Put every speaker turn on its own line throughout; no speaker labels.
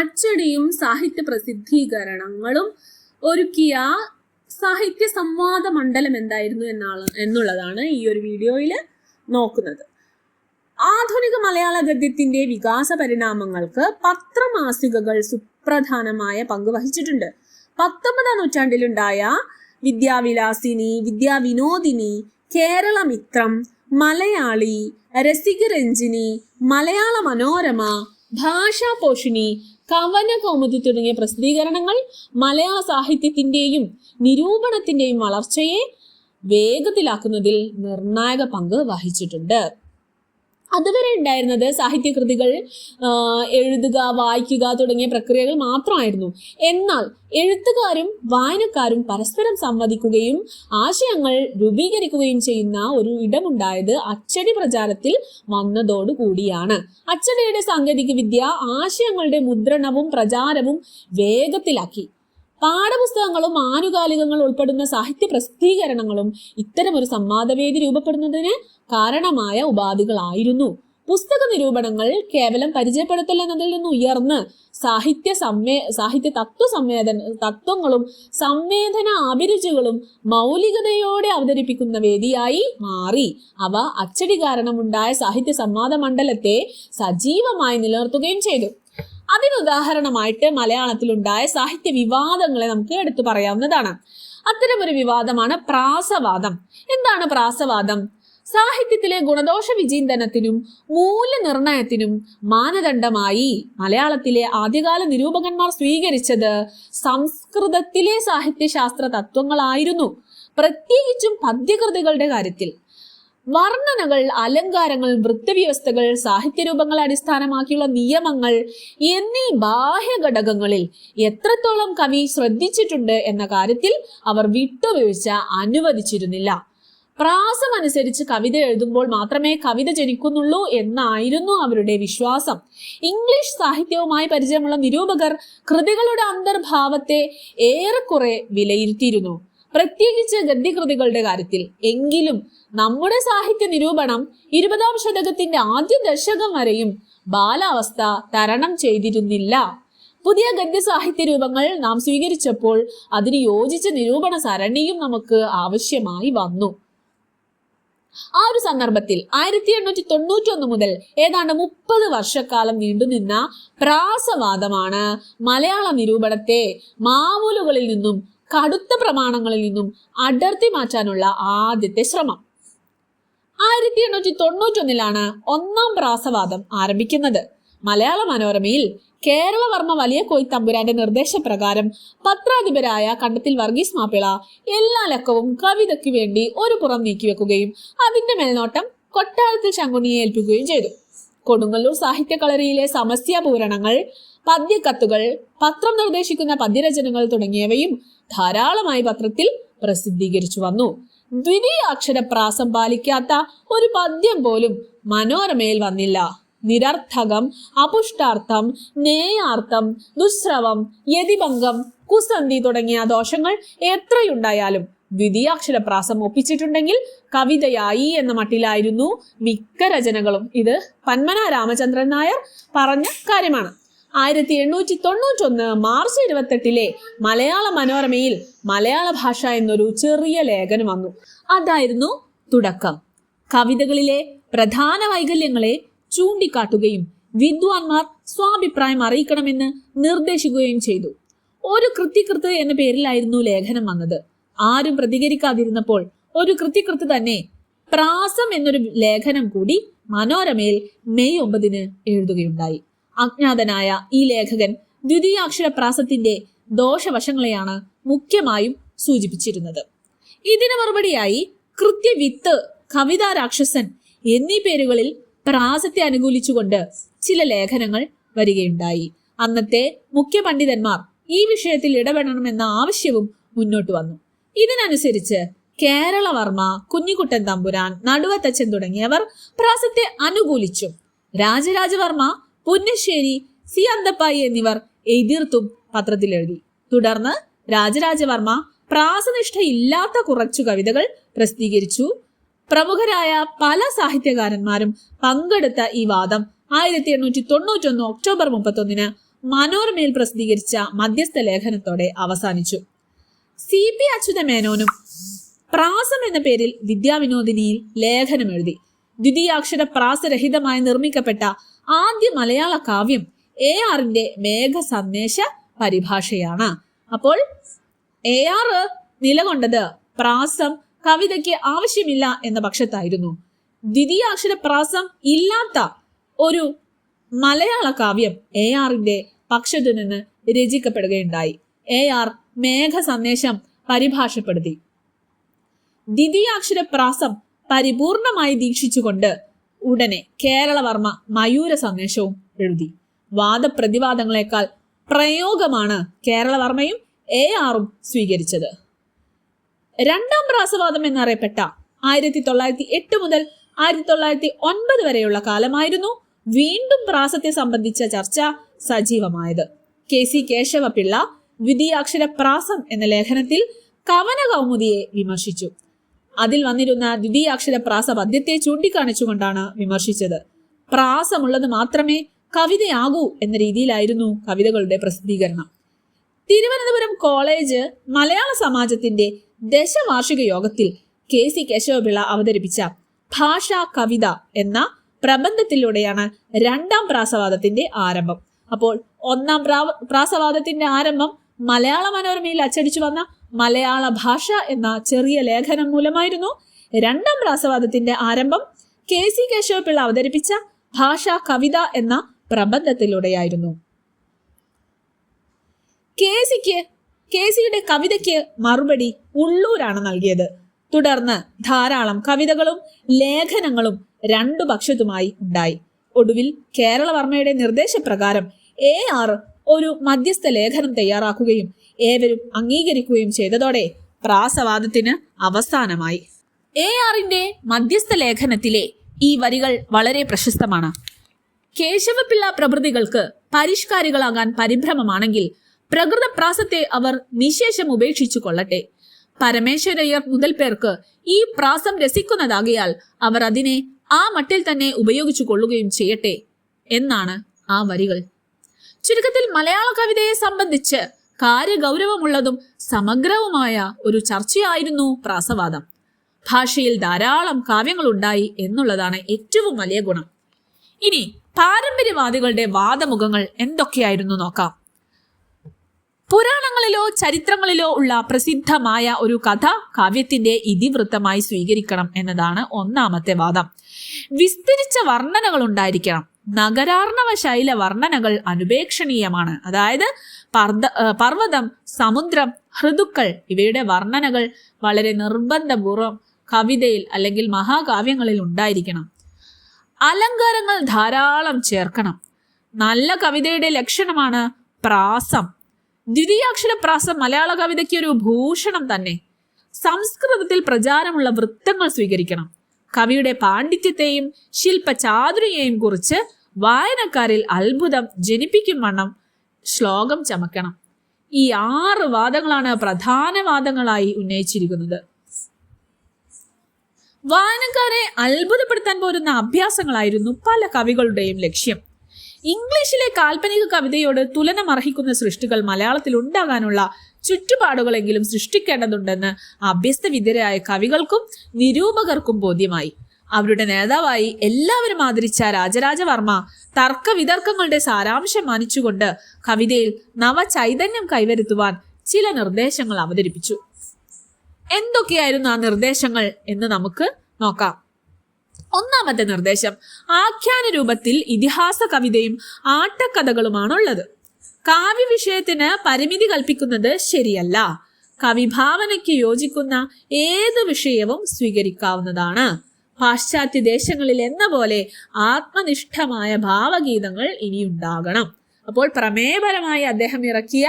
അച്ചടിയും സാഹിത്യ പ്രസിദ്ധീകരണങ്ങളും ഒരുക്കിയ സാഹിത്യ സംവാദ മണ്ഡലം എന്തായിരുന്നു എന്നാണ് എന്നുള്ളതാണ് ഈ ഒരു വീഡിയോയിൽ നോക്കുന്നത്. ആധുനിക മലയാള ഗദ്യത്തിന്റെ വികാസ പരിണാമങ്ങൾക്ക് പത്രമാസികകൾ സുപ്രധാനമായ പങ്ക് വഹിച്ചിട്ടുണ്ട്. പത്തൊമ്പതാം നൂറ്റാണ്ടിലുണ്ടായ വിദ്യാവിലാസിനി വിദ്യാവിനോദിനി കേരളമിത്രം മലയാളി രസികരഞ്ജിനി മലയാള മനോരമ ഭാഷാപോഷിണി കവന കൗമുദി തുടങ്ങിയ പ്രസിദ്ധീകരണങ്ങൾ മലയാള സാഹിത്യത്തിന്റെയും നിരൂപണത്തിന്റെയും വളർച്ചയെ വേഗത്തിലാക്കുന്നതിൽ നിർണായക പങ്ക് വഹിച്ചിട്ടുണ്ട്. അതുവരെ ഉണ്ടായിരുന്നത് സാഹിത്യകൃതികൾ എഴുതുക വായിക്കുക തുടങ്ങിയ പ്രക്രിയകൾ മാത്രമായിരുന്നു. എന്നാൽ എഴുത്തുകാരും വായനക്കാരും പരസ്പരം സംവദിക്കുകയും ആശയങ്ങൾ രൂപീകരിക്കുകയും ചെയ്യുന്ന ഒരു ഇടമുണ്ടായത് അച്ചടി പ്രചാരത്തിൽ വന്നതോടുകൂടിയാണ് അച്ചടിയുടെ സാങ്കേതിക വിദ്യ ആശയങ്ങളുടെ മുദ്രണവും പ്രചാരവും വേഗത്തിലാക്കി. പാഠപുസ്തകങ്ങളും ആനുകാലികങ്ങളും ഉൾപ്പെടുന്ന സാഹിത്യ പ്രസിദ്ധീകരണങ്ങളും ഇത്തരമൊരു സംവാദവേദി രൂപപ്പെടുന്നതിന് കാരണമായ ഉപാധികളായിരുന്നു. പുസ്തക നിരൂപണങ്ങൾ കേവലം പരിചയപ്പെടുത്തൽ എന്നതിൽ നിന്ന് ഉയർന്ന് സാഹിത്യ സംവേ സാഹിത്യ തത്വ സംവേദന തത്വങ്ങളും സംവേദന അഭിരുചികളും മൗലികതയോടെ അവതരിപ്പിക്കുന്ന വേദിയായി മാറി. അവ അച്ചടി കാരണമുണ്ടായ സാഹിത്യ സംവാദ മണ്ഡലത്തെ സജീവമായി നിലനിർത്തുകയും ചെയ്തു. അതിനുദാഹരണമായിട്ട് മലയാളത്തിലുണ്ടായ സാഹിത്യ വിവാദങ്ങളെ നമുക്ക് എടുത്തു പറയാവുന്നതാണ്. അത്തരമൊരു വിവാദമാണ് പ്രാസവാദം. എന്താണ് പ്രാസവാദം? സാഹിത്യത്തിലെ ഗുണദോഷ വിചിന്തനത്തിനും മൂല്യനിർണയത്തിനും മാനദണ്ഡമായി മലയാളത്തിലെ ആദ്യകാല നിരൂപകന്മാർ സ്വീകരിച്ചത് സംസ്കൃതത്തിലെ സാഹിത്യശാസ്ത്ര തത്വങ്ങളായിരുന്നു പ്രത്യേകിച്ചും പദ്യകൃതികളുടെ കാര്യത്തിൽ. വർണനകൾ അലങ്കാരങ്ങൾ വൃത്തവ്യവസ്ഥകൾ സാഹിത്യരൂപങ്ങളെ അടിസ്ഥാനമാക്കിയുള്ള നിയമങ്ങൾ എന്നീ ബാഹ്യ ഘടകങ്ങളിൽ എത്രത്തോളം കവി ശ്രദ്ധിച്ചിട്ടുണ്ട് എന്ന കാര്യത്തിൽ അവർ വിട്ടുവീഴ്ച അനുവദിച്ചിരുന്നില്ല. പ്രാസം അനുസരിച്ച് കവിത എഴുതുമ്പോൾ മാത്രമേ കവിത ജനിക്കുന്നുള്ളൂ എന്നായിരുന്നു അവരുടെ വിശ്വാസം. ഇംഗ്ലീഷ് സാഹിത്യവുമായി പരിചയമുള്ള നിരൂപകർ കൃതികളുടെ അന്തർഭാവത്തെ ഏറെക്കുറെ വിലയിരുത്തിയിരുന്നു. പ്രത്യേകിച്ച് ഗദ്യകൃതികളുടെ കാര്യത്തിൽ. എങ്കിലും നമ്മുടെ സാഹിത്യ നിരൂപണം ഇരുപതാം ശതകത്തിന്റെ ആദ്യ ദശകം വരെയും ബാലാവസ്ഥ തരണം ചെയ്തിരുന്നില്ല. പുതിയ ഗദ്യ സാഹിത്യ രൂപങ്ങൾ നാം സ്വീകരിച്ചപ്പോൾ അതിന് യോജിച്ച നിരൂപണ സരണിയും നമുക്ക് ആവശ്യമായി വന്നു. ആ ഒരു സന്ദർഭത്തിൽ ആയിരത്തി എണ്ണൂറ്റി തൊണ്ണൂറ്റി ഒന്ന് മുതൽ ഏതാണ്ട് മുപ്പത് വർഷക്കാലം നീണ്ടുനിന്ന പ്രാസവാദമാണ് മലയാള നിരൂപണത്തെ മാമൂലുകളിൽ നിന്നും കടുത്ത പ്രമാണങ്ങളിൽ നിന്നും അടർത്തി മാറ്റാനുള്ള ആദ്യത്തെ ശ്രമം. ആയിരത്തി എണ്ണൂറ്റി തൊണ്ണൂറ്റൊന്നിലാണ് ഒന്നാം പ്രാസവാദം ആരംഭിക്കുന്നത്. മലയാള മനോരമയിൽ കേരളവർമ്മ വലിയ കോയിത്തമ്പുരാന്റെ നിർദ്ദേശപ്രകാരം പത്രാധിപരായ കണ്ടത്തിൽ വർഗീസ് മാപ്പിള എല്ലാ ലക്കവും കവിതയ്ക്ക് വേണ്ടി ഒരു പുറം നീക്കിവെക്കുകയും അതിന്റെ മേൽനോട്ടം കൊട്ടാരത്തിൽ ശങ്കുണിയെ ഏൽപ്പിക്കുകയും ചെയ്തു. കൊടുങ്ങല്ലൂർ സാഹിത്യ കളരിയിലെ സമസ്യാപൂരണങ്ങൾ പദ്യക്കത്തുകൾ പത്രം നിർദ്ദേശിക്കുന്ന പദ്യരചനകൾ തുടങ്ങിയവയും ധാരാളമായി പത്രത്തിൽ പ്രസിദ്ധീകരിച്ചു വന്നു. ദ്വിതീയ അക്ഷരപ്രാസം പാലിക്കാത്ത ഒരു പദ്യം പോലും മനോരമയിൽ വന്നില്ല. നിരർത്ഥകം അപുഷ്ടാർത്ഥം നേയാർത്ഥം ദുസ്രവം യതിഭംഗം കുസന്ധി തുടങ്ങിയ ദോഷങ്ങൾ എത്രയുണ്ടായാലും ദ്വിതീയാക്ഷരപ്രാസം ഒപ്പിച്ചിട്ടുണ്ടെങ്കിൽ കവിതയായി എന്ന മട്ടിലായിരുന്നു മിക്ക രചനകളും. ഇത് പന്മന രാമചന്ദ്രൻ നായർ പറഞ്ഞ കാര്യമാണ്. ആയിരത്തി എണ്ണൂറ്റി തൊണ്ണൂറ്റൊന്ന് മാർച്ച് ഇരുപത്തെട്ടിലെ മലയാള മനോരമയിൽ മലയാള ഭാഷ എന്നൊരു ചെറിയ ലേഖനം വന്നു. അതായിരുന്നു തുടക്കം. കവിതകളിലെ പ്രധാന വൈകല്യങ്ങളെ ചൂണ്ടിക്കാട്ടുകയും വിദ്വാൻമാർ സ്വാഭിപ്രായം അറിയിക്കണമെന്ന് നിർദ്ദേശിക്കുകയും ചെയ്തു. ഒരു കൃത്യകൃത്ത് എന്ന പേരിലായിരുന്നു ലേഖനം വന്നത്. ആരും പ്രതികരിക്കാതിരുന്നപ്പോൾ ഒരു കൃത്യകൃത്ത് തന്നെ പ്രാസം എന്നൊരു ലേഖനം കൂടി മനോരമയിൽ മെയ് ഒമ്പതിന് എഴുതുകയുണ്ടായി. അജ്ഞാതനായ ഈ ലേഖകൻ ദ്വിതീയാക്ഷര പ്രാസത്തിന്റെ ദോഷവശങ്ങളെയാണ് മുഖ്യമായും സൂചിപ്പിച്ചിരുന്നത്. ഇതിന് മറുപടിയായി കൃത്യവിത്ത് കവിതാ രാക്ഷസൻ എന്നീ പേരുകളിൽ പ്രാസത്തെ അനുകൂലിച്ചുകൊണ്ട് ചില ലേഖനങ്ങൾ വരികയുണ്ടായി. അന്നത്തെ മുഖ്യ പണ്ഡിതന്മാർ ഈ വിഷയത്തിൽ ഇടപെടണമെന്ന ആവശ്യവും മുന്നോട്ട് വന്നു. ഇതിനനുസരിച്ച് കേരളവർമ്മ കുഞ്ഞിക്കുട്ടൻ തമ്പുരാൻ നടുവത്തച്ഛൻ തുടങ്ങിയവർ പ്രാസത്തെ അനുകൂലിച്ചു രാജരാജവർമ്മ പുന്നശ്ശേരി സി അന്തപ്പായി എന്നിവർ എതിർത്തും പത്രത്തിൽ എഴുതി തുടർന്ന് രാജരാജവർമ്മ പ്രാസനിഷ്ഠയില്ലാത്ത കുറച്ചു കവിതകൾ പ്രസിദ്ധീകരിച്ചു. പ്രമുഖരായ പല സാഹിത്യകാരന്മാരും പങ്കെടുത്ത ഈ വാദം ആയിരത്തി എണ്ണൂറ്റി തൊണ്ണൂറ്റൊന്ന് ഒക്ടോബർ മുപ്പത്തൊന്നിന് മനോരമയിൽ പ്രസിദ്ധീകരിച്ച മധ്യസ്ഥ ലേഖനത്തോടെ അവസാനിച്ചു. സി പി അച്യുത മേനോനും പ്രാസം എന്ന പേരിൽ വിദ്യാവിനോദിനിയിൽ ലേഖനം എഴുതി. ദ്വിതീയാക്ഷര പ്രാസരഹിതമായി നിർമ്മിക്കപ്പെട്ട ആദ്യ മലയാള കാവ്യം എ ആറിന്റെ മേഘ സന്ദേശ പരിഭാഷയാണ്. അപ്പോൾ എ ആർ നിലകൊണ്ടത് പ്രാസം കവിതയ്ക്ക് ആവശ്യമില്ല എന്ന പക്ഷത്തായിരുന്നു. ദ്വിതീയാക്ഷര പ്രാസം ഇല്ലാത്ത ഒരു മലയാള കാവ്യം എ ആറിന്റെ പക്ഷത്തു നിന്ന് രചിക്കപ്പെടുകയുണ്ടായി. എ ആർ മേഘ സന്ദേശം പരിഭാഷപ്പെടുത്തി. ദ്വിതീയാക്ഷര പ്രാസം പരിപൂർണമായി ദീക്ഷിച്ചുകൊണ്ട് ഉടനെ കേരളവർമ്മ മയൂര സന്ദേശവും എഴുതി. വാദപ്രതിവാദങ്ങളെക്കാൾ പ്രയോഗമാണ് കേരളവർമ്മയും എ ആറും സ്വീകരിച്ചത്. രണ്ടാം പ്രാസവാദം എന്നറിയപ്പെട്ട ആയിരത്തി തൊള്ളായിരത്തി എട്ട് മുതൽ ആയിരത്തി തൊള്ളായിരത്തി ഒൻപത് വരെയുള്ള കാലമായിരുന്നു വീണ്ടും പ്രാസത്തെ സംബന്ധിച്ച ചർച്ച സജീവമായത്. കെ സി കേശവപിള്ള ദ്വിതീയാക്ഷര പ്രാസം എന്ന ലേഖനത്തിൽ കവന കൗമുദിയെ വിമർശിച്ചു. അതിൽ വന്നിരുന്ന ദ്വിതീയാക്ഷര പ്രാസ പദ്യത്തെ ചൂണ്ടിക്കാണിച്ചുകൊണ്ടാണ് വിമർശിച്ചത്. പ്രാസമുള്ളത് മാത്രമേ കവിതയാകൂ എന്ന രീതിയിലായിരുന്നു കവിതകളുടെ പ്രസിദ്ധീകരണം. തിരുവനന്തപുരം കോളേജ് മലയാള സമാജത്തിന്റെ ദശവാർഷിക യോഗത്തിൽ കെ സി കേശവപിള്ള അവതരിപ്പിച്ച ഭാഷാ കവിത എന്ന പ്രബന്ധത്തിലൂടെയാണ് രണ്ടാം പ്രാസവാദത്തിന്റെ ആരംഭം. അപ്പോൾ ഒന്നാം പ്രാ- പ്രാസവാദത്തിന്റെ ആരംഭം മലയാള മനോരമയിൽ അച്ചടിച്ചു വന്ന മലയാള ഭാഷ എന്ന ചെറിയ ലേഖനം മൂലമായിരുന്നു രണ്ടാം രാസവാദത്തിന്റെ ആരംഭം കെ സി കേശവപിള്ള അവതരിപ്പിച്ച ഭാഷാ കവിത എന്ന പ്രബന്ധത്തിലൂടെയായിരുന്നു. കെ സിക്ക് കെ സിയുടെ കവിതയ്ക്ക് മറുപടി ഉള്ളൂരാണ് നൽകിയത്. തുടർന്ന് ധാരാളം കവിതകളും ലേഖനങ്ങളും രണ്ടു പക്ഷത്തുമായി ഉണ്ടായി. ഒടുവിൽ കേരളവർമ്മയുടെ നിർദ്ദേശപ്രകാരം എ ആർ ഒരു മധ്യസ്ഥ ലേഖനം തയ്യാറാക്കുകയും ഏവരും അംഗീകരിക്കുകയും ചെയ്തതോടെ പ്രാസവാദത്തിന് അവസാനമായി. എ ആറിന്റെ മധ്യസ്ഥ ലേഖനത്തിലെ ഈ വരികൾ വളരെ പ്രശസ്തമാണ്. കേശവപിള്ള പ്രഭൃതികൾക്ക് പരിഷ്കാരികളാകാൻ പരിഭ്രമമാണെങ്കിൽ പ്രകൃത പ്രകൃതപ്രാസത്തെ അവർ നിശേഷം ഉപേക്ഷിച്ചു കൊള്ളട്ടെ. പരമേശ്വരയ്യർ മുതൽ പേർക്ക് ഈ പ്രാസം രസിക്കുന്നതാകിയാൽ അവർ അതിനെ ആ മട്ടിൽ തന്നെ ഉപയോഗിച്ചു കൊള്ളുകയും ചെയ്യട്ടെ എന്നാണ് ആ വരികൾ. ചുരുക്കത്തിൽ മലയാള കവിതയെ സംബന്ധിച്ച് കാര്യഗൗരവമുള്ളതും സമഗ്രവുമായ ഒരു ചർച്ചയായിരുന്നു പ്രാസവാദം. ഭാഷയിൽ ധാരാളം കാവ്യങ്ങളുണ്ടായി എന്നുള്ളതാണ് ഏറ്റവും വലിയ ഗുണം. ഇനി പാരമ്പര്യവാദികളുടെ വാദമുഖങ്ങൾ എന്തൊക്കെയായിരുന്നു നോക്കാം. പുരാണങ്ങളിലോ ചരിത്രങ്ങളിലോ ഉള്ള പ്രസിദ്ധമായ ഒരു കഥ കാവ്യത്തിന്റെ ഇതിവൃത്തമായി സ്വീകരിക്കണം എന്നതാണ് ഒന്നാമത്തെ വാദം. വിസ്തരിച്ച വർണനകൾ ഉണ്ടായിരിക്കണം. നഗരാർണവ ശൈല വർണനകൾ അനുപേക്ഷണീയമാണ്. അതായത് പർദ പർവതം സമുദ്രം ഋതുക്കൾ ഇവയുടെ വർണനകൾ വളരെ നിർബന്ധപൂർവം കവിതയിൽ അല്ലെങ്കിൽ മഹാകാവ്യങ്ങളിൽ ഉണ്ടായിരിക്കണം. അലങ്കാരങ്ങൾ ധാരാളം ചേർക്കണം. നല്ല കവിതയുടെ ലക്ഷണമാണ് പ്രാസം. ദ്വിതീയാക്ഷര പ്രാസം മലയാള കവിതയ്ക്ക് ഒരു ഭൂഷണം തന്നെ. സംസ്കൃതത്തിൽ പ്രചാരമുള്ള വൃത്തങ്ങൾ സ്വീകരിക്കണം. കവിയുടെ പാണ്ഡിത്യത്തെയും ശില്പചാതുരിയെയും കുറിച്ച് വായനക്കാരിൽ അത്ഭുതം ജനിപ്പിക്കും വണ്ണം ശ്ലോകം ചമക്കണം. ഈ ആറ് വാദങ്ങളാണ് പ്രധാന വാദങ്ങളായി ഉന്നയിച്ചിരിക്കുന്നത്. വായനക്കാരെ അത്ഭുതപ്പെടുത്താൻ പോരുന്ന അഭ്യാസങ്ങളായിരുന്നു പല കവികളുടെയും ലക്ഷ്യം. ഇംഗ്ലീഷിലെ കാൽപ്പനിക കവിതയോട് തുലനമർഹിക്കുന്ന സൃഷ്ടികൾ മലയാളത്തിൽ ഉണ്ടാകാനുള്ള ചുറ്റുപാടുകളെങ്കിലും സൃഷ്ടിക്കേണ്ടതുണ്ടെന്ന് അഭ്യസ്തവിദ്യരായ കവികൾക്കും നിരൂപകർക്കും ബോധ്യമായി. അവരുടെ നേതാവായി എല്ലാവരും ആദരിച്ച രാജരാജവർമ്മ തർക്ക തർക്കവിതർക്കങ്ങളുടെ സാരാംശം മാനിച്ചുകൊണ്ട് കവിതയിൽ നവചൈതന്യം കൈവരുത്തുവാൻ ചില നിർദ്ദേശങ്ങൾ അവതരിപ്പിച്ചു. എന്തൊക്കെയായിരുന്നു ആ നിർദ്ദേശങ്ങൾ എന്ന് നമുക്ക് നോക്കാം. ഒന്നാമത്തെ നിർദ്ദേശം ആഖ്യാന രൂപത്തിൽ ഇതിഹാസ കവിതയും ആട്ടക്കഥകളുമാണുള്ളത്. കാവ്യ വിഷയത്തിന് പരിമിതി കൽപ്പിക്കുന്നത് ശരിയല്ല. കവിഭാവനയ്ക്ക് യോജിക്കുന്ന ഏത് വിഷയവും സ്വീകരിക്കാവുന്നതാണ്. പാശ്ചാത്യ ദേശങ്ങളിൽ എന്ന പോലെ ആത്മനിഷ്ഠമായ ഭാവഗീതങ്ങൾ ഇനിയുണ്ടാകണം. അപ്പോൾ പ്രമേയപരമായി അദ്ദേഹം ഇറക്കിയ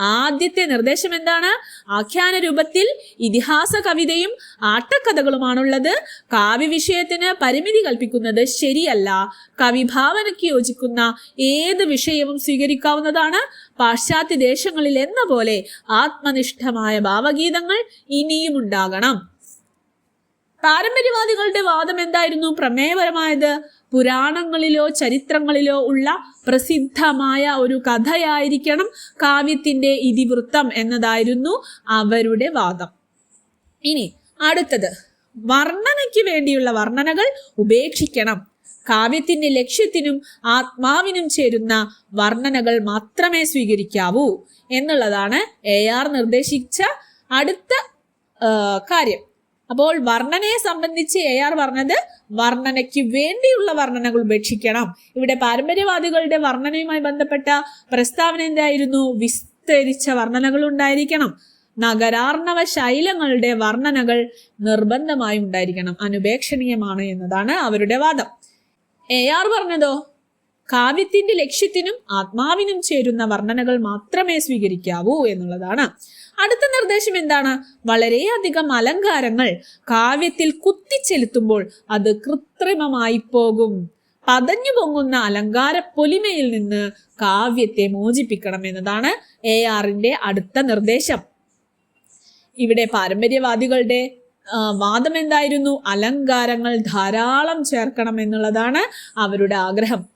ആദ്യത്തെ നിർദ്ദേശം എന്താണ്? ആഖ്യാന രൂപത്തിൽ ഇതിഹാസ കവിതയും ആട്ടക്കഥകളുമാണുള്ളത്. കാവ്യ വിഷയത്തിന് പരിമിതി കൽപ്പിക്കുന്നത് ശരിയല്ല. കവിഭാവനയ്ക്ക് യോജിക്കുന്ന ഏത് വിഷയവും സ്വീകരിക്കാവുന്നതാണ്. പാശ്ചാത്യ ദേശങ്ങളിൽ എന്ന പോലെ ആത്മനിഷ്ഠമായ ഭാവഗീതങ്ങൾ ഇനിയും ഉണ്ടാകണം. പാരമ്പര്യവാദികളുടെ വാദം എന്തായിരുന്നു? പ്രമേയപരമായത് പുരാണങ്ങളിലോ ചരിത്രങ്ങളിലോ ഉള്ള പ്രസിദ്ധമായ ഒരു കഥയായിരിക്കണം കാവ്യത്തിന്റെ ഇതിവൃത്തം എന്നതായിരുന്നു അവരുടെ വാദം. ഇനി അടുത്തത്. വർണനയ്ക്ക് വേണ്ടിയുള്ള വർണനകൾ ഉപേക്ഷിക്കണം. കാവ്യത്തിന്റെ ലക്ഷ്യത്തിനും ആത്മാവിനും ചേരുന്ന വർണനകൾ മാത്രമേ സ്വീകരിക്കാവൂ എന്നുള്ളതാണ് എ ആർ നിർദ്ദേശിച്ച അടുത്ത കാര്യം. അപ്പോൾ വർണനയെ സംബന്ധിച്ച് എ ആർ പറഞ്ഞത് വർണനയ്ക്ക് വേണ്ടിയുള്ള വർണനകൾ ഉപേക്ഷിക്കണം. ഇവിടെ പാരമ്പര്യവാദികളുടെ വർണനയുമായി ബന്ധപ്പെട്ട പ്രസ്താവന എന്തായിരുന്നു? വിസ്തരിച്ച വർണനകൾ ഉണ്ടായിരിക്കണം. നഗരാർണവ ശൈലങ്ങളുടെ വർണനകൾ നിർബന്ധമായി ഉണ്ടായിരിക്കണം. അനുപേക്ഷണീയമാണ് എന്നതാണ് അവരുടെ വാദം. എ ആർ പറഞ്ഞതോ? കാവ്യത്തിന്റെ ലക്ഷ്യത്തിനും ആത്മാവിനും ചേരുന്ന വർണനകൾ മാത്രമേ സ്വീകരിക്കാവൂ എന്നുള്ളതാണ്. അടുത്ത നിർദ്ദേശം എന്താണ്? വളരെയധികം അലങ്കാരങ്ങൾ കാവ്യത്തിൽ കുത്തിച്ചെലുത്തുമ്പോൾ അത് കൃത്രിമമായി പോകും. പതഞ്ഞു പൊങ്ങുന്ന അലങ്കാര പൊലിമയിൽ നിന്ന് കാവ്യത്തെ മോചിപ്പിക്കണം എന്നതാണ് എ ആറിന്റെ അടുത്ത നിർദ്ദേശം. ഇവിടെ പാരമ്പര്യവാദികളുടെ വാദം എന്തായിരുന്നു? അലങ്കാരങ്ങൾ ധാരാളം ചേർക്കണം എന്നുള്ളതാണ് അവരുടെ ആഗ്രഹം.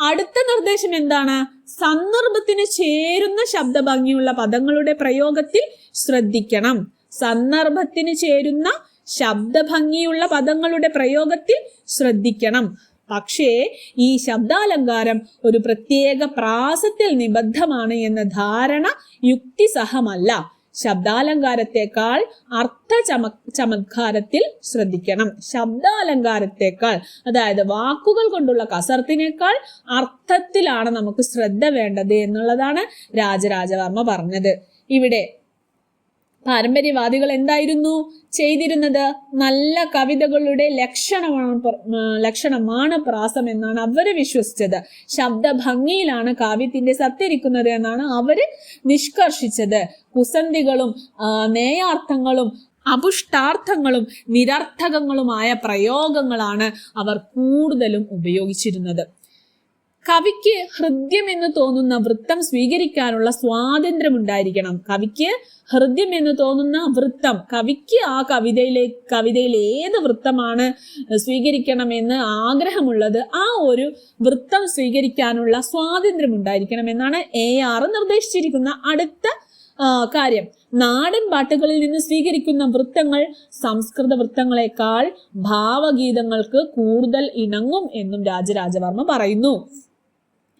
അടുത്ത നിർദ്ദേശം എന്താണ്? സന്ദർഭത്തിന് ചേരുന്ന ശബ്ദഭംഗിയുള്ള പദങ്ങളുടെ പ്രയോഗത്തിൽ ശ്രദ്ധിക്കണം. സന്ദർഭത്തിന് ചേരുന്ന ശബ്ദഭംഗിയുള്ള പദങ്ങളുടെ പ്രയോഗത്തിൽ ശ്രദ്ധിക്കണം. പക്ഷേ ഈ ശബ്ദാലങ്കാരം ഒരു പ്രത്യേക പ്രാസത്തിൽ നിബദ്ധമാണ് എന്ന ധാരണ യുക്തിസഹമല്ല. ശബ്ദാലങ്കാരത്തെക്കാൾ അർത്ഥ ചമ ചമത്കാരത്തിൽ ശ്രദ്ധിക്കണം. ശബ്ദാലങ്കാരത്തെക്കാൾ അതായത് വാക്കുകൾ കൊണ്ടുള്ള കസർത്തിനേക്കാൾ അർത്ഥത്തിലാണ് നമുക്ക് ശ്രദ്ധ വേണ്ടത് എന്നുള്ളതാണ് രാജരാജവർമ്മ പറഞ്ഞത്. ഇവിടെ പാരമ്പര്യവാദികൾ എന്തായിരുന്നു ചെയ്തിരുന്നത് നല്ല കവിതകളുടെ ലക്ഷണമാണ് ലക്ഷണമാണ് പ്രാസം എന്നാണ് അവർ വിശ്വസിച്ചത്. ശബ്ദഭംഗിയിലാണ് കാവ്യത്തിന്റെ സത്യരിക്കുന്നത് എന്നാണ് അവർ നിഷ്കർഷിച്ചത്. കുസന്ധികളും നേയാർത്ഥങ്ങളും അപുഷ്ടാർത്ഥങ്ങളും നിരർത്ഥകങ്ങളുമായ പ്രയോഗങ്ങളാണ് അവർ കൂടുതലും ഉപയോഗിച്ചിരുന്നത്. കവിക്ക് ഹൃദ്യം എന്ന് തോന്നുന്ന വൃത്തം സ്വീകരിക്കാനുള്ള സ്വാതന്ത്ര്യം ഉണ്ടായിരിക്കണം കവിക്ക് ഹൃദ്യം എന്ന് തോന്നുന്ന വൃത്തം കവിക്ക് ആ കവിതയിലെ കവിതയിൽ ഏത് വൃത്തമാണ് സ്വീകരിക്കണമെന്ന് ആഗ്രഹമുള്ളത് ആ ഒരു വൃത്തം സ്വീകരിക്കാനുള്ള സ്വാതന്ത്ര്യം ഉണ്ടായിരിക്കണം എന്നാണ് എ ആർ നിർദ്ദേശിച്ചിരിക്കുന്ന അടുത്ത കാര്യം. നാടൻ പാട്ടുകളിൽ നിന്ന് സ്വീകരിക്കുന്ന വൃത്തങ്ങൾ സംസ്കൃത വൃത്തങ്ങളെക്കാൾ ഭാവഗീതങ്ങൾക്ക് കൂടുതൽ ഇണങ്ങും എന്നും രാജരാജവർമ്മ പറയുന്നു.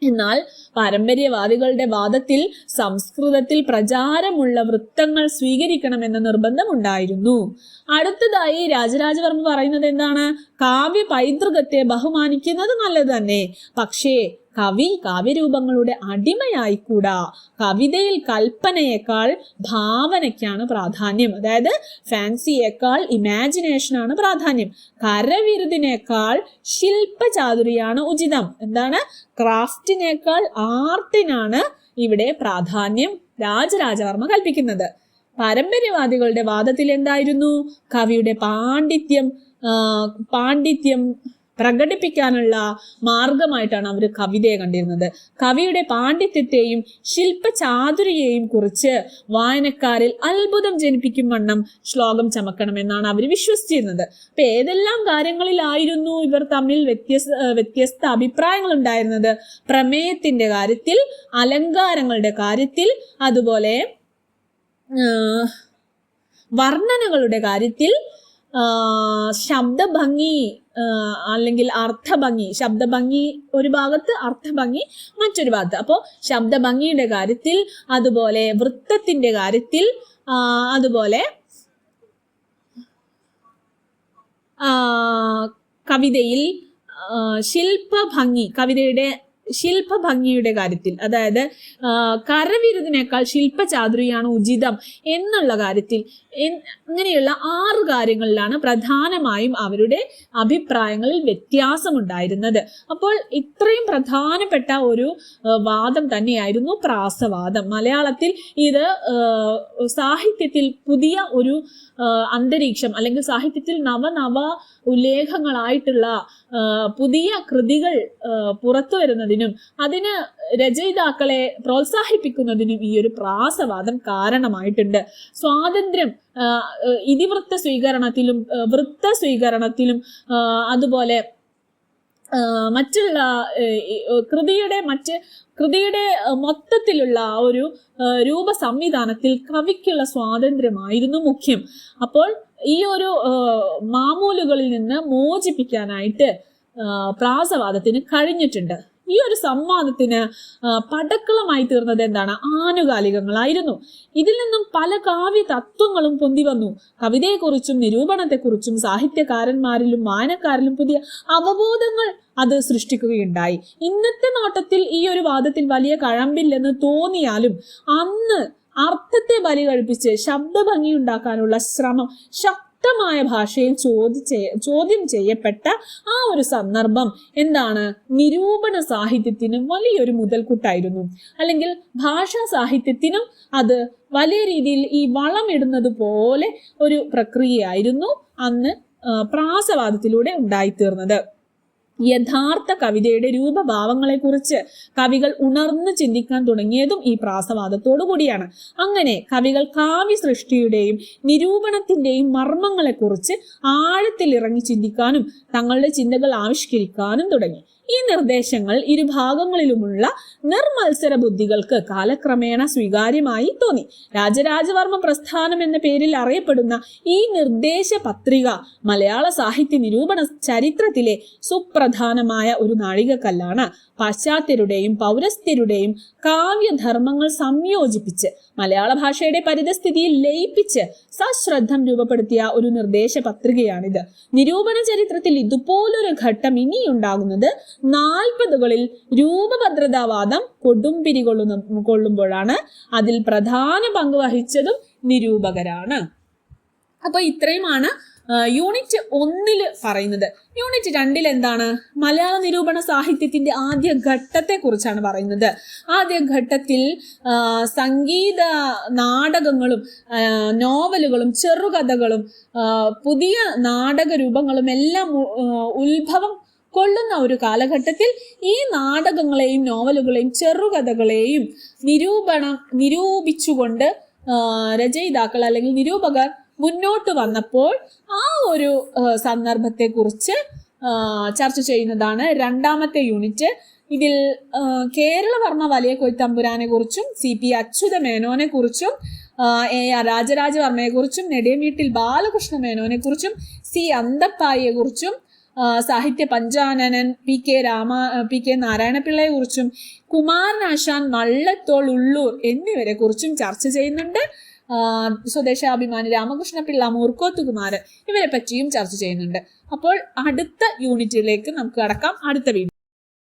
എന്നാൽ പാരമ്പര്യവാദികളുടെ വാദത്തിൽ സംസ്കൃതത്തിൽ പ്രചാരമുള്ള വൃത്തങ്ങൾ സ്വീകരിക്കണമെന്ന നിർബന്ധമുണ്ടായിരുന്നു. അടുത്തതായി രാജരാജവർമ്മ പറയുന്നത് എന്താണ്? കാവ്യ പൈതൃകത്തെ ബഹുമാനിക്കുന്നത് നല്ലത് തന്നെ. പക്ഷേ കവി കാവ്യരൂപങ്ങളുടെ അടിമയായിക്കൂടാ. കവിതയിൽ കൽപ്പനയേക്കാൾ ഭാവനയ്ക്കാണ് പ്രാധാന്യം. അതായത് ഫാൻസിയേക്കാൾ ഇമാജിനേഷനാണ് പ്രാധാന്യം. കരവിരുതിനേക്കാൾ ശില്പചാതുരിയാണ് ഉചിതം. എന്താണ്? ക്രാഫ്റ്റിനേക്കാൾ ആർട്ടിനാണ് ഇവിടെ പ്രാധാന്യം രാജരാജവർമ്മ കൽപ്പിക്കുന്നത്. പാരമ്പര്യവാദികളുടെ വാദത്തിൽ എന്തായിരുന്നു കവിയുടെ പാണ്ഡിത്യം പാണ്ഡിത്യം പ്രകടിപ്പിക്കാനുള്ള മാർഗമായിട്ടാണ് അവർ കവിതയെ കണ്ടിരുന്നത്. കവിയുടെ പാണ്ഡിത്യത്തെയും ശില്പചാതുരിയെയും കുറിച്ച് വായനക്കാരിൽ അത്ഭുതം ജനിപ്പിക്കും വണ്ണം ശ്ലോകം ചമക്കണമെന്നാണ് അവർ വിശ്വസിച്ചിരുന്നത്. അപ്പൊ ഏതെല്ലാം കാര്യങ്ങളിലായിരുന്നു ഇവർ തമ്മിൽ വ്യത്യസ്ത വ്യത്യസ്ത അഭിപ്രായങ്ങൾ ഉണ്ടായിരുന്നത് പ്രമേയത്തിന്റെ കാര്യത്തിൽ അലങ്കാരങ്ങളുടെ കാര്യത്തിൽ അതുപോലെ വർണനകളുടെ കാര്യത്തിൽ ശബ്ദഭംഗി അല്ലെങ്കിൽ അർത്ഥഭംഗി ശബ്ദഭംഗി ഒരു ഭാഗത്ത് അർത്ഥഭംഗി മറ്റൊരു ഭാഗത്ത്. അപ്പോൾ ശബ്ദഭംഗിയുടെ കാര്യത്തിൽ അതുപോലെ വൃത്തത്തിന്റെ കാര്യത്തിൽ അതുപോലെ കവിതയിൽ ശില്പഭംഗി കവിതയുടെ ശില്പഭംഗിയുടെ കാര്യത്തിൽ അതായത് കരവിരുതിനേക്കാൾ ശില്പചാതുരിയാണ് ഉചിതം എന്നുള്ള കാര്യത്തിൽ അങ്ങനെയുള്ള ആറ് കാര്യങ്ങളിലാണ് പ്രധാനമായും അവരുടെ അഭിപ്രായങ്ങളിൽ വ്യത്യാസമുണ്ടായിരുന്നത്. അപ്പോൾ ഇത്രയും പ്രധാനപ്പെട്ട ഒരു വാദം തന്നെയായിരുന്നു പ്രാസവാദം. മലയാളത്തിൽ ഇത് സാഹിത്യത്തിൽ പുതിയ ഒരു അന്തരീക്ഷം അല്ലെങ്കിൽ സാഹിത്യത്തിൽ നവനവ ഉല്ലേഖങ്ങളായിട്ടുള്ള പുതിയ കൃതികൾ പുറത്തു പുറത്തു വരുന്നതിനും അതിന് രചയിതാക്കളെ പ്രോത്സാഹിപ്പിക്കുന്നതിനും ഈ ഒരു പ്രാസവാദം കാരണമായിട്ടുണ്ട്. സ്വാതന്ത്ര്യം ഇതിവൃത്ത സ്വീകരണത്തിലും വൃത്ത സ്വീകരണത്തിലും അതുപോലെ മറ്റുള്ള കൃതിയുടെ മറ്റ് കൃതിയുടെ മൊത്തത്തിലുള്ള ആ ഒരു രൂപ സംവിധാനത്തിൽ കവിക്കുള്ള സ്വാതന്ത്ര്യമായിരുന്നു മുഖ്യം. അപ്പോൾ ഈ ഒരു മാമൂലുകളിൽ നിന്ന് മോചിപ്പിക്കാനായിട്ട് പ്രാസവാദത്തിന് കഴിഞ്ഞിട്ടുണ്ട്. ഈ ഒരു സംവാദത്തിന് പടക്കളമായി തീർന്നത് എന്താണ്? ആനുകാലികങ്ങളായിരുന്നു. ഇതിൽ നിന്നും പല കാവ്യ തത്വങ്ങളും പൊന്തി വന്നു. കവിതയെക്കുറിച്ചും നിരൂപണത്തെക്കുറിച്ചും സാഹിത്യകാരന്മാരിലും വായനക്കാരിലും പുതിയ അവബോധങ്ങൾ അത് സൃഷ്ടിക്കുകയുണ്ടായി. ഇന്നത്തെ നോട്ടത്തിൽ ഈ ഒരു വാദത്തിൽ വലിയ കഴമ്പില്ലെന്ന് തോന്നിയാലും അന്ന് അർത്ഥത്തെ ബലി കഴിപ്പിച്ച് ശബ്ദഭംഗി ഉണ്ടാക്കാനുള്ള ശ്രമം ശക്തമായ ഭാഷയിൽ ചോദിച്ച ചോദ്യം ചെയ്യപ്പെട്ട ആ ഒരു സന്ദർഭം എന്താണ്? നിരൂപണ സാഹിത്യത്തിന് വലിയൊരു മുതൽക്കൂട്ടായിരുന്നു. അല്ലെങ്കിൽ ഭാഷാ സാഹിത്യത്തിനും അത് വലിയ രീതിയിൽ ഈ വളമിടുന്നത് പോലെ ഒരു പ്രക്രിയയായിരുന്നു അന്ന് പ്രാസവാദത്തിലൂടെ ഉണ്ടായിത്തീർന്നത്. യഥാർത്ഥ കവിതയുടെ രൂപഭാവങ്ങളെക്കുറിച്ച് കവികൾ ഉണർന്നു ചിന്തിക്കാൻ തുടങ്ങിയതും ഈ പ്രാസവാദത്തോടു കൂടിയാണ്. അങ്ങനെ കവികൾ കാവ്യ സൃഷ്ടിയുടെയും നിരൂപണത്തിന്റെയും മർമ്മങ്ങളെക്കുറിച്ച് ആഴത്തിൽ ഇറങ്ങി ചിന്തിക്കാനും തങ്ങളുടെ ചിന്തകൾ ആവിഷ്കരിക്കാനും തുടങ്ങി. ഈ നിർദ്ദേശങ്ങൾ ഇരുഭാഗങ്ങളിലുമുള്ള നിർമത്സര ബുദ്ധികൾക്ക് കാലക്രമേണ സ്വീകാര്യമായി തോന്നി. രാജരാജവർമ്മ പ്രസ്ഥാനം എന്ന പേരിൽ അറിയപ്പെടുന്ന ഈ നിർദ്ദേശ പത്രിക മലയാള സാഹിത്യ നിരൂപണ ചരിത്രത്തിലെ സുപ്രധാനമായ ഒരു നാഴികക്കല്ലാണ്. പാശ്ചാത്യരുടെയും പൗരസ്ത്യരുടെയും കാവ്യധർമ്മങ്ങൾ സംയോജിപ്പിച്ച് മലയാള ഭാഷയുടെ പരിതസ്ഥിതിയിൽ ലയിപ്പിച്ച് സശ്രദ്ധം രൂപപ്പെടുത്തിയ ഒരു നിർദ്ദേശ പത്രികയാണിത് നിരൂപണ ചരിത്രത്തിൽ ഇതുപോലൊരു ഘട്ടം ഇനിയുണ്ടാകുന്നത് നാൽപ്പതുകളിൽ രൂപഭദ്രതാവാദം കൊടുമ്പിരി കൊള്ളുന്ന കൊള്ളുമ്പോഴാണ് അതിൽ പ്രധാന പങ്ക് വഹിച്ചതും നിരൂപകരാണ്. അപ്പൊ ഇത്രയുമാണ് യൂണിറ്റ് ഒന്നിൽ പറയുന്നത്. യൂണിറ്റ് രണ്ടിൽ എന്താണ്? മലയാള നിരൂപണ സാഹിത്യത്തിന്റെ ആദ്യ ഘട്ടത്തെ കുറിച്ചാണ് പറയുന്നത്. ആദ്യ ഘട്ടത്തിൽ സംഗീത നാടകങ്ങളും നോവലുകളും ചെറുകഥകളും പുതിയ നാടക രൂപങ്ങളും എല്ലാം ഉത്ഭവം കൊള്ളുന്ന ഒരു കാലഘട്ടത്തിൽ ഈ നാടകങ്ങളെയും നോവലുകളെയും ചെറുകഥകളെയും നിരൂപണം നിരൂപിച്ചുകൊണ്ട് രചയിതാക്കൾ അല്ലെങ്കിൽ നിരൂപകർ മുന്നോട്ട് വന്നപ്പോൾ ആ ഒരു സന്ദർഭത്തെക്കുറിച്ച് ചർച്ച ചെയ്യുന്നതാണ് രണ്ടാമത്തെ യൂണിറ്റ്. ഇതിൽ കേരളവർമ്മ വലിയ കൊയ്ത്തമ്പുരാനെ കുറിച്ചും സി പി അച്യുത മേനോനെ കുറിച്ചും എ ആർ രാജരാജവർമ്മയെ കുറിച്ചും വീട്ടിൽ ബാലകൃഷ്ണ മേനോനെ കുറിച്ചും സി അന്തപ്പായിയെ കുറിച്ചും സാഹിത്യ പഞ്ചാനനൻ P K Rama P K നാരായണപിള്ളയെ കുറിച്ചും കുമാരനാശാൻ വള്ളത്തോൾ ഉള്ളൂർ എന്നിവരെ കുറിച്ചും ചർച്ച ചെയ്യുന്നുണ്ട്. സ്വദേശാഭിമാനി രാമകൃഷ്ണപിള്ള മൂർക്കോത്തുകുമാരൻ ഇവരെ പറ്റിയും ചർച്ച ചെയ്യുന്നുണ്ട്. അപ്പോൾ അടുത്ത യൂണിറ്റിലേക്ക് നമുക്ക് കടക്കാം. അടുത്ത വീഡിയോ